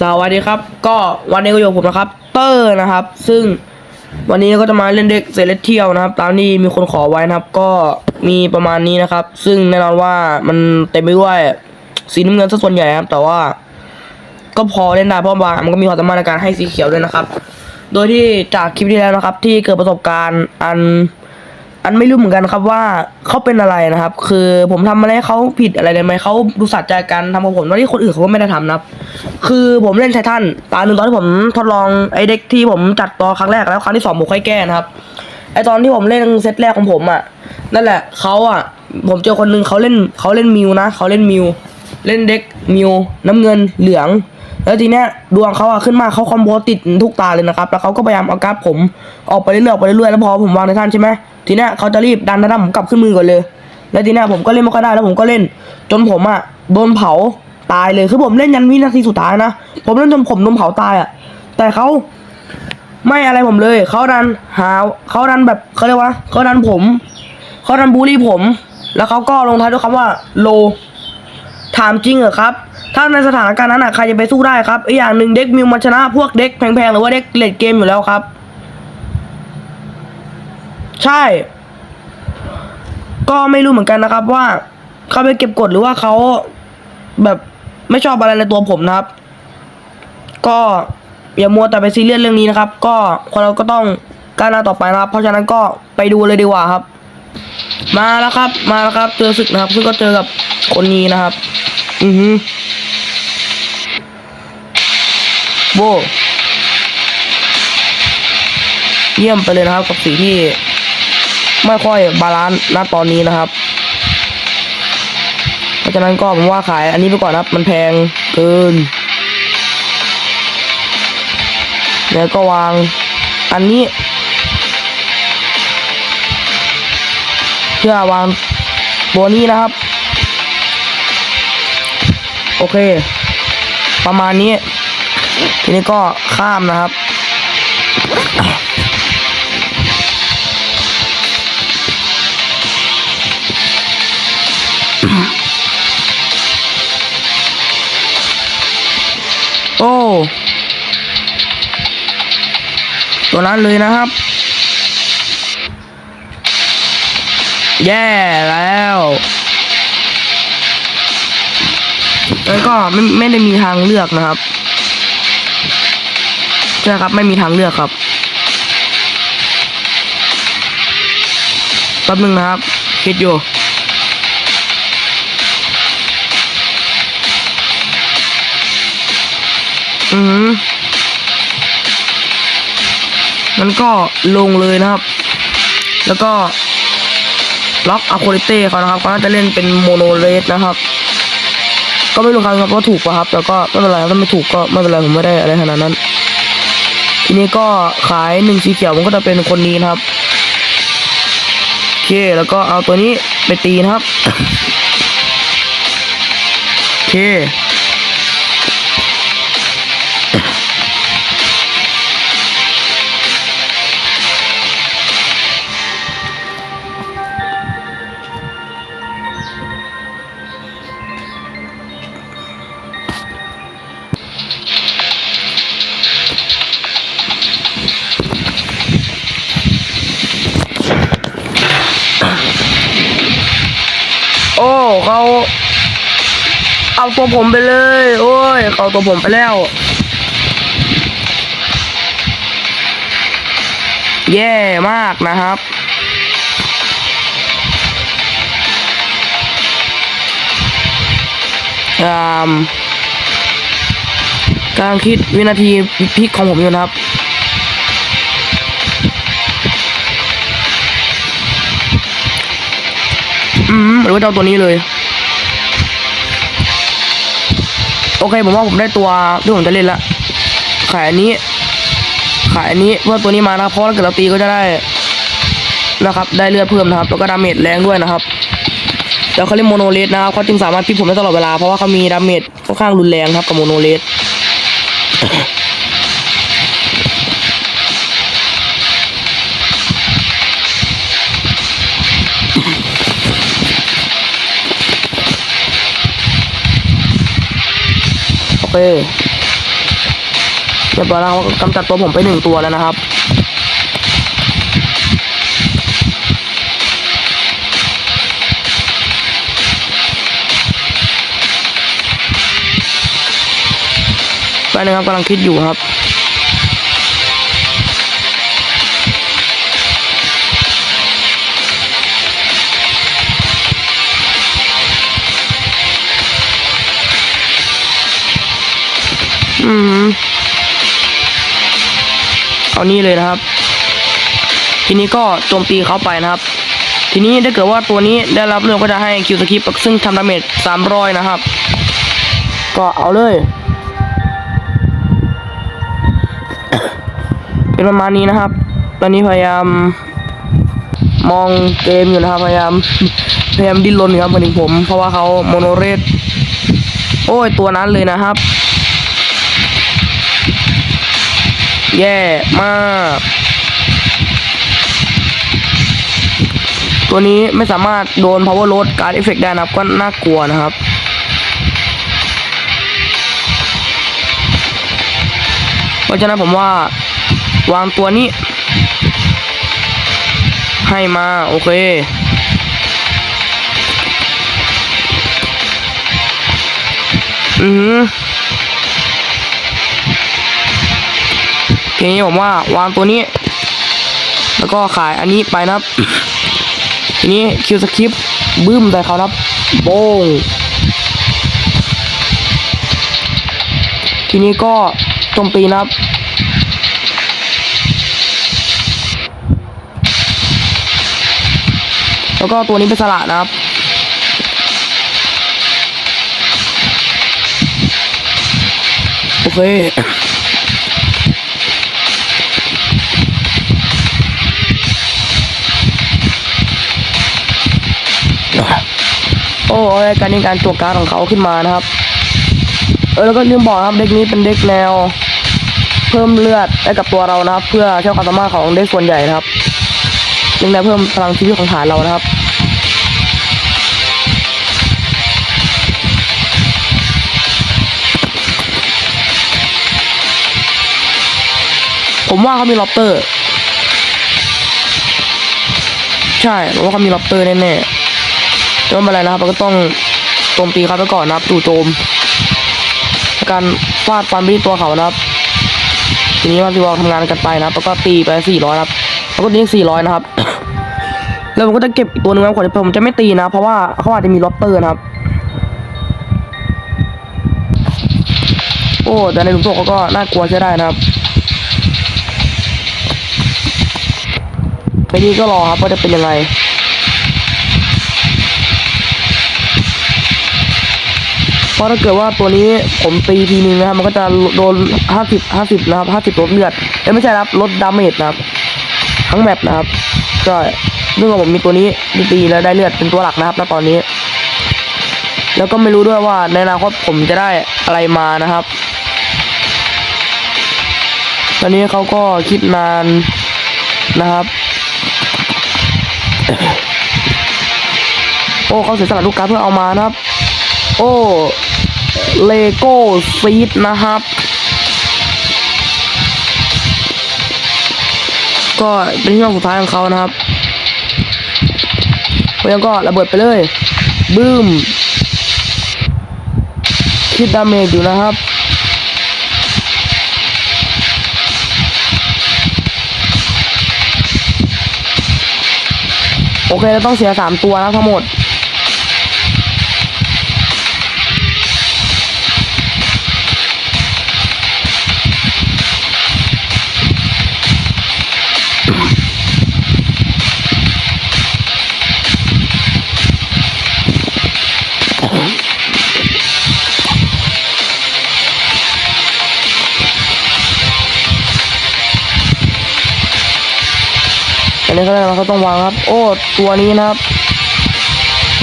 สวัสดีครับ ก็วันนี้ก็อยู่กับผมนะครับ เตอร์นะครับ ซึ่งวันนี้ก็จะมาเล่นเด็กเซเลเทียลนะครับ ตามที่มีคนขอไว้นะครับ ก็มีประมาณนี้นะครับ ซึ่งแน่นอนว่ามันเต็มไปด้วยสีน้ำเงินซะส่วนใหญ่ครับ แต่ว่า ก็พอเล่นได้เพราะว่ามันก็มีความสามารถในการให้สีเขียวด้วยนะครับ โดยที่จากคลิปที่แล้วนะครับ ที่เกิดประสบการณ์อัน อันไม่รู้เหมือนกันครับว่าเขาเป็นอะไรนะครับ คือผมทำอะไรให้เขาผิดอะไรได้ไหมเขาดูสัตย์ใจกันทำกับผมแล้วที่คนอื่นเขาก็ไม่ได้ทำนะครับ คือผมเล่นไททันตาหนึ่งตอนที่ผมทดลองไอเด็กที่ผมจัดตัวครั้งแรกแล้วครั้งที่สองผมค่อยแก้นะครับไอตอนที่ผมเล่นเซตแรกของผมอะนั่นแหละเขาอะ ผมเจอคนหนึงเขาเล่นเขาเล่นมิวนะเขาเล่นมิวเล่นเด็กมิวน้ำเงินเหลือง แล้วทีเนี้ยดวงเขาอะขึ้นมาเขาคอมโบติดทุกตาเลยนะครับ แล้วเขาก็พยายามเอากราฟผมออกไปเรื่อยๆออกไปเรื่อยๆแล้วพอผมวางในท่านใช่ไหมทีเนี้ยเขาจะรีบดันท่านผมกลับขึ้นมือก่อนเลย แล้วทีเนี้ยผมก็เล่นไม่ค่อยได้แล้วผมก็เล่น จนผมอะโดนเผาตายเลยคือผมเล่นยันวินาทีสุดท้ายนะผมเล่นจนผมโดนเผาตายอะแต่เขาไม่อะไรผมเลยเขาดันหาเขาดันแบบเขาเรียกว่าเขาดันผมเขาดันบูลลี่ผม แล้วเขาก็ลงท้ายด้วยคำว่าโลถามจริงเหรอครับ ถ้าในสถานการณ์นั้นอะใครจะไปสู้ได้ครับอีกอย่างหนึ่งเด็กมิวมันชนะพวกเด็กแพงๆหรือว่าเด็กเลดเกมอยู่แล้วครับ ใช่ ก็ไม่รู้เหมือนกันนะครับว่าเขาไปเก็บกดหรือว่าเขาแบบไม่ชอบอะไรในตัวผมนะครับ ก็อย่ามัวแต่ไปซีเรียสเรื่องนี้นะครับ ก็คนเราก็ต้องก้าวหน้าต่อไปนะครับ เพราะฉะนั้นก็ไปดูเลยดีกว่าครับ มาแล้วครับ มาแล้วครับ เจอศึกนะครับซึ่งก็เจอกับคนนี้นะครับ อือฮึโบเยี่ยมไปเลยนะครับ กับสีที่ ไม่ค่อยบาลานซ์ณตอนนี้นะครับ เพราะฉะนั้นก็ผมว่าขายอันนี้ไปก่อนครับ มันแพงเกินแล้วก็วางอันนี้ พื่อวางตัวนี้นะครับ โอเค ประมาณนี้ ทีนี้ก็ข้ามนะครับ โอ้ ตัวนั้นเลยนะครับ แย่แล้วแล้วก็ไม่ไม่ได้มีทางเลือกนะครับใช่ครับไม่มีทางเลือกครับแป๊บนึงนะครับ คิดอยู่อืออมันก็ลงเลยนะครับ แล้วก็ ล็อกอะโคลิเต้เขานะครับเขาน่าจะเล่นเป็นโมโนเลสนะครับ ก็ไม่รู้ครับว่าถูกป่ะครับแต่ก็ไม่เป็นไรถ้าไม่ถูกก็ไม่เป็นไรผมไม่ได้อะไรขนาดนั้น ทีนี้ก็ขายหนึ่งสีเขียวมันก็จะเป็นคนนี้นะครับโอเคแล้วก็เอาตัวนี้ไปตีนะครับโอเค เอาตัวผมไปเลย โอ้ยเขาเอาตัวผมไปแล้ว แย่มากนะครับอ่ามกำลังคิดวินาทีพิกของผมอยู่นะครับ อืมหรือว่าเจะเอาตัวนี้เลย โอเคผมว่าผมได้ตัวที่ผมจะเล่นละขายอันนี้ ขายอันนี้เพื่อตัวนี้มานะเพราะถ้าเกิดเราตีก็จะได้นะครับ ได้เลือดเพิ่มนะครับแล้วก็ดาเมจแรงด้วยนะครับแล้วเขาเล่นโมโนเลสนะครับเขาจึงสามารถพิผมได้ตลอดเวลาเพราะว่าเขามีดาเมจค่อนข้างรุนแรงครับกับโมโนเลส เคเรียบร้อยแล้วครับกำจัดตัวผมไปหนึ่งตัวแล้วนะครับไปนะครับกำลังคิดอยู่ครับ อืมเอานี่เลยนะครับ ทีนี้ก็โจมตีเขาไปนะครับ ทีนี้ถ้าเกิดว่าตัวนี้ได้รับเรื่องก็จะให้คิวสกิปซึ่งทำดาเมจสามร้อยนะครับ ก็เอาเลย เป็นประมาณนี้นะครับ ตอนนี้พยายามมองเกมอยู่นะครับ พยายามพยายามดิ้นรนครับมาถึงผม เพราะว่าเขาโมโนเรสโอ้ยตัวนั้นเลยนะครับ แย่มาก ตัวนี้ไม่สามารถโดน power load การเอฟเฟกได้นะครับ ก็น่ากลัวนะครับเพราะฉะนั้นผมว่าวางตัวนี้ ให้มา โอเคอือ ทีนี้ผมว่าวางตัวนี้ แล้วก็ขายอันนี้ไปนะครับ ทีนี้คิวสคริปบึ้มใส่เขานะครับโบงทีนี้ก็โจมตีนะครับแล้วก็ตัวนี้เป็นสละนะครับ โอเค โอ้ยการนี้การตัวการของเขาขึ้นมานะครับ เออแล้วก็ลืมบอกนะครับเด็กนี้เป็นเด็กแนว เพิ่มเลือดให้กับตัวเรานะครับ เพื่อใช้ความสามารถของเด็กส่วนใหญ่นะครับจึงได้เพิ่มพลังชีวิตของฐานเรานะครับผมว่าเขามีล็อบเตอร์ ใช่ผมว่าเขามีล็อบเตอร์แน่ๆ แต่ไม่เป็นไรนะครับเราก็ต้องโจมตีเขาไปก่อนนะครับจู่โจมการฟาดฟันไปที่ตัวเขานะครับทีนี้มันจะวางทำงานกันไปนะครับแล้วก็ตีไปสี่ร้อยนะครับแล้วก็ยิงสี่ร้อยนะครับแล้วผมก็จะเก็บอีกตัวหนึงนะครับก่อนผมจะไม่ตีนะ เพราะว่าเขาอาจจะมีล็อบเตอร์นะครับ โอ้แต่ในหลุมศพเขาก็น่ากลัวใช้ได้นะครับไปดีก็รอครับว่าจะเป็นยังไง ราะถ้าเกิดว่าตัวนี้ผมตีทีนึงนะครับมันก็จะโดนห้าสิบห้าสิบนะครับห้าสิบลดเลือดเอ้ยไม่ใช่ครับลดดาเมจนะครับ ทั้งแมปนะครับใช่เรื่องของผมมีตัวนี้ที่ตีแล้วได้เลือดเป็นตัวหลักนะครับณตอนนี้ แล้วก็ไม่รู้ด้วยว่าในอนาคตผมจะได้อะไรมานะครับ ตอนนี้เขาก็คิดนานนะครับโอ้เขาเสียสละลูกกาเพื่อเอามานะครับ โอ้ เลโก้ซีดนะครับ ก็เป็นช่วงสุดท้ายของเขานะครับเพราะงั้นก็ระเบิดไปเลยบึ้มคิดดาเมจอยู่นะครับโอเคเราต้องเสียสามตัวนะทั้งหมด นนี้ก็ได้แล้วเขาต้องวางครับ โอ้ ตัวนี้นะครับ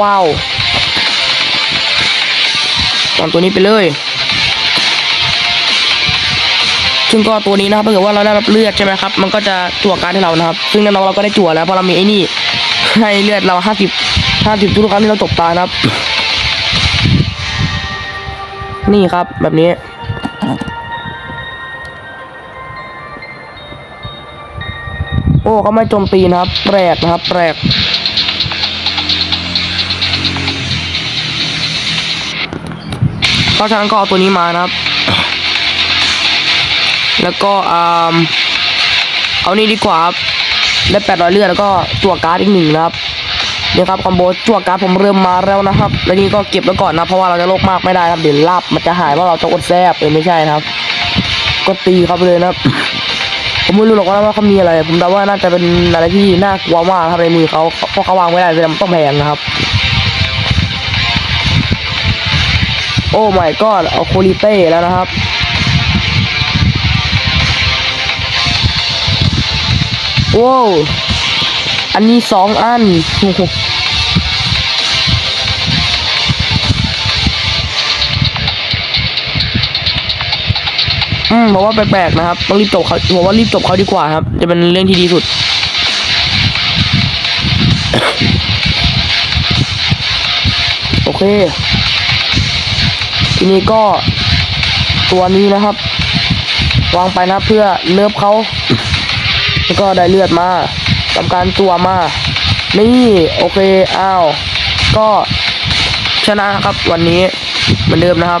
ว้าววางตัวนี้ไปเลยซึ่งก็ตัวนี้นะครับถ้าเกิดว่าเราได้รับเลือดใช่ไหมครับ มันก็จะจั่วการให้เรานะครับ ซึ่งน่นอนเราก็ได้จั่วแล้วเพราะเรามีไอ้นี่ ให้เลือดเราห้าสิบห้าสิบทุกครั้งที่เราตกตานะครับ นี่ครับแบบนี้ โอ้เขาไม่โจมตีนะครับ แปลกนะครับ แปลกเพราะฉะนั้นก็เอาตัวนี้มานะครับ แล้วก็อ่าเอานี่ดีกว่าครับได้แปดร้อยเลือดแล้วก็จั่วการ์ดอีกหนึ่งนะครับนี่ครับคอมโบจั่วการ์ดผมเริ่มมาแล้วนะครับ แล้วนี่ก็เก็บไว้วก่อนนะเพราะว่าเราจะโลกมากไม่ได้ครับเดี๋ยวลาบมันจะหายเพราะเราจะอดแซบเออไม่ใช่นะครับ ก็ตีเขาไปเลยนะครับ ผมไม่รู้หรอกว่าว่าเขามีอะไร ผมเดาว่าน่าจะเป็นอะไรที่น่ากลัวมากครับในมือเขาเพราะเขาวางไม่ได้เลยมันต้องแพงนะครับ โอ้ my god เอาโคลิเต้แล้วนะครับว้าวอันนี้สองอัน อืมบอกว่าแปลกๆนะครับต้องรีบจบเขาบอกว่ารีบจบเขาดีกว่าครับ จะเป็นเรื่องที่ดีสุด โอเค ทีนี้ก็ตัวนี้นะครับ วางไปนะเพื่อเนิบเขาแล้วก็ได้เลือดมาทำการตัวมา นี่โอเคอ้าวก็ชนะครับวันนี้เหมือนเดิมนะครับ